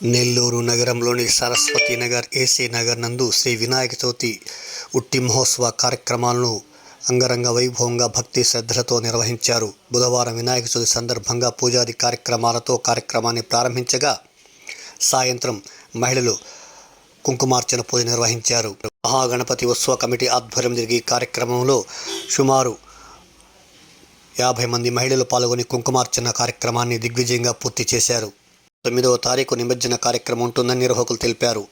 నెల్లూరు నగరంలోని సరస్వతి నగర్ ఏసీ నగర్ నందు శ్రీ వినాయక చవితి ఉట్టి మహోత్సవ కార్యక్రమాలను అంగరంగ వైభవంగా భక్తి శ్రద్ధలతో నిర్వహించారు. బుధవారం వినాయక చవితి సందర్భంగా పూజాది కార్యక్రమాలతో కార్యక్రమాన్ని ప్రారంభించగా సాయంత్రం మహిళలు కుంకుమార్చన పూజ నిర్వహించారు. మహాగణపతి ఉత్సవ కమిటీ ఆధ్వర్యం జరిగే కార్యక్రమంలో సుమారు యాభై మంది మహిళలు పాల్గొని కుంకుమార్చన కార్యక్రమాన్ని దిగ్విజయంగా పూర్తి చేశారు. తొమ్మిదవ తారీఖు నిమజ్జన కార్యక్రమం ఉంటుందని నిర్వాహకులు తెలిపారు.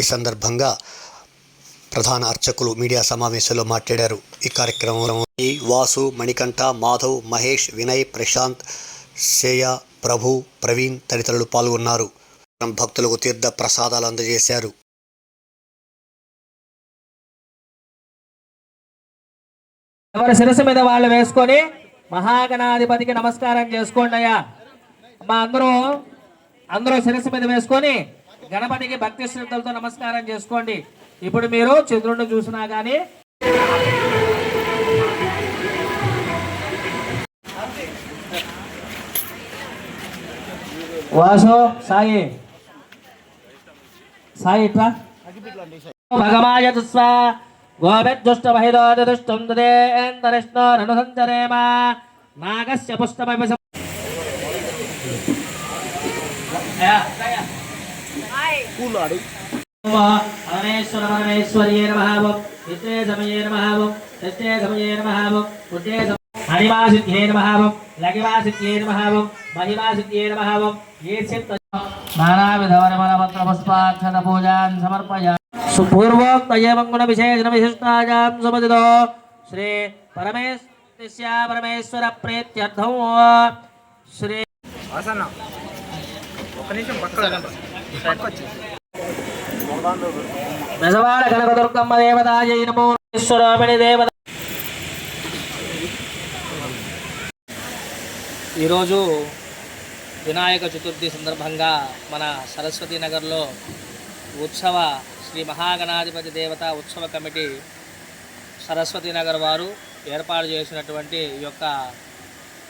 ఈ సందర్భంగా ప్రధాన అర్చకులు మీడియా సమావేశంలో మాట్లాడారు. ఈ కార్యక్రమంలో వాసు మణికంఠ మాధవ్ మహేష్ వినయ్ ప్రశాంత్ శ్రేయ ప్రభు ప్రవీణ్ తదితరులు పాల్గొన్నారు. భక్తులకు తీర్థ ప్రసాదాలు అందజేశారు. ఎవరి శిరస్సు మీద వాళ్ళు వేసుకొని మహాగణాధిపతికి నమస్కారం చేసుకోండి అయ్యా. మా అందరూ అందరూ శిరస్సు మీద వేసుకొని గణపతికి భక్తి శ్రద్ధలతో నమస్కారం చేసుకోండి. ఇప్పుడు మీరు చంద్రుడిని చూసినా కానీ వాసు సాయి. సాయి ఇట్లా. భగవాయ స్వ గోభిర్దుష్ట మహిళోదుష్టం తదేంతరిష్ణోరనుసంచరేమ నాగస్య పుష్టమపి సం- అయ్యా, పరమేశ్వర్యే నమః నిత్యే సమయే నమః నిత్యే సమయే నమః బుద్ధే హరివాసిద్ధ్యే నమః లగివాసిద్ధ్యే నమః మహిమాసిద్ధ్యే నమః ఏ చిత్త నానావిధ వరమలమంత్ర పుష్పాక్షత పూజాన్ సమర్పయ సుపూర్వోక్తయ విశేషణ విశిష్టాయాం సుమతితో శ్రీ పరమేశ్వర పరమేశ్వర శ్రీ ఒక నిమిషం పక్కన పక్కొచ్చు కనకదుర్గమ్మ దేవతాయ నమో ఈశ్వరామిణి దేవత ఈరోజు వినాయక చతుర్థి సందర్భంగా మన సరస్వతి నగర్లో ఉత్సవ శ్రీ మహాగణాధిపతి దేవత ఉత్సవ కమిటీ సరస్వతి నగర్ వారు ఏర్పాటు చేసినటువంటి ఈ యొక్క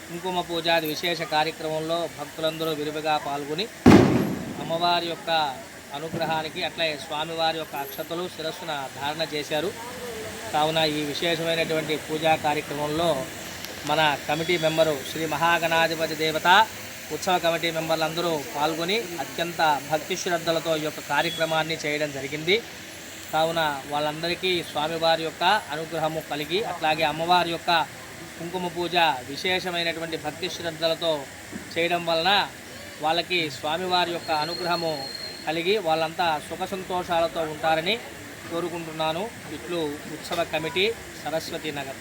కుంకుమ పూజాది విశేష కార్యక్రమంలో భక్తులందరూ విరివిగా పాల్గొని అమ్మవారి యొక్క అనుగ్రహానికి అట్లే స్వామివారి యొక్క అక్షతలు శిరస్సున ధారణ చేశారు. కావున ఈ విశేషమైనటువంటి పూజా కార్యక్రమంలో మన కమిటీ మెంబరు శ్రీ మహాగణాధిపతి దేవత ఉత్సవ కమిటీ మెంబర్లందరూ పాల్గొని అత్యంత భక్తి శ్రద్ధలతో ఈ యొక్క కార్యక్రమాన్ని చేయడం జరిగింది. కావున వాళ్ళందరికీ స్వామివారి యొక్క అనుగ్రహము కలిగి అట్లాగే అమ్మవారి యొక్క కుంకుమ పూజ విశేషమైనటువంటి భక్తి శ్రద్ధలతో చేయడం వలన వాళ్ళకి స్వామివారి యొక్క అనుగ్రహము కలిగి వాళ్ళంతా సుఖ సంతోషాలతో ఉంటారని కోరుకుంటున్నాను. ఇట్లు ఉత్సవ కమిటీ సరస్వతి నగర్.